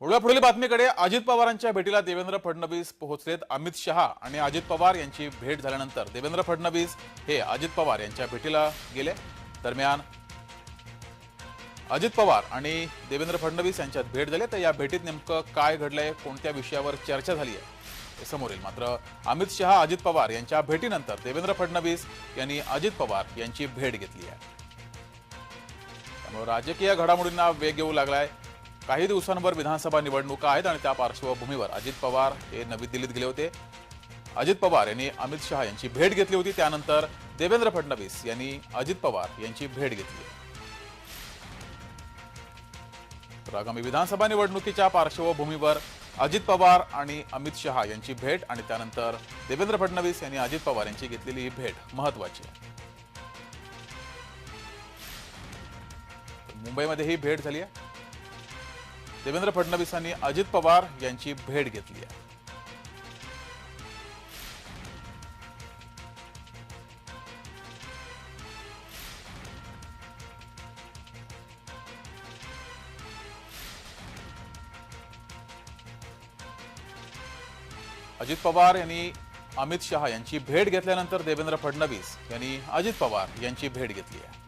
वळूया पुढील बातमीकडे. अजित पवारांच्या भेटीला देवेंद्र फडणवीस पोहोचलेत अमित शहा आणि अजित पवार यांची भेट झाल्यानंतर देवेंद्र फडणवीस हे अजित पवार यांच्या भेटीला गेले. दरम्यान अजित पवार आणि देवेंद्र फडणवीस यांच्यात भेट झाली. तर या भेटीत नेमकं काय घडलंय कोणत्या विषयावर चर्चा झाली आहे समोर येईल मात्र अमित शहा अजित पवार यांच्या भेटीनंतर देवेंद्र फडणवीस यांनी अजित पवार यांची भेट घेतली आहे. त्यामुळे राजकीय घडामोडींना वेग येऊ लागलाय. काही दिवसांवर विधानसभा निवडणुका आहेत आणि त्या पार्श्वभूमीवर अजित पवार हे नवी दिल्लीत गेले होते. अजित पवार यांनी अमित शहा यांची भेट घेतली होती. त्यानंतर देवेंद्र फडणवीस यांनी अजित पवार यांची भेट घेतली. तर आगामी विधानसभा निवडणुकीच्या पार्श्वभूमीवर अजित पवार आणि अमित शहा यांची भेट आणि त्यानंतर देवेंद्र फडणवीस यांनी अजित पवार यांची घेतलेली ही भेट महत्वाची आहे. मुंबईमध्ये ही भेट झाली आहे. देवेंद्र फडणवीसांनी अजित पवार यांची भेट घेतली आहे. अजित पवार यांनी अमित शहा यांची भेट घेतल्यानंतर देवेंद्र फडणवीस यांनी अजित पवार यांची भेट घेतली आहे.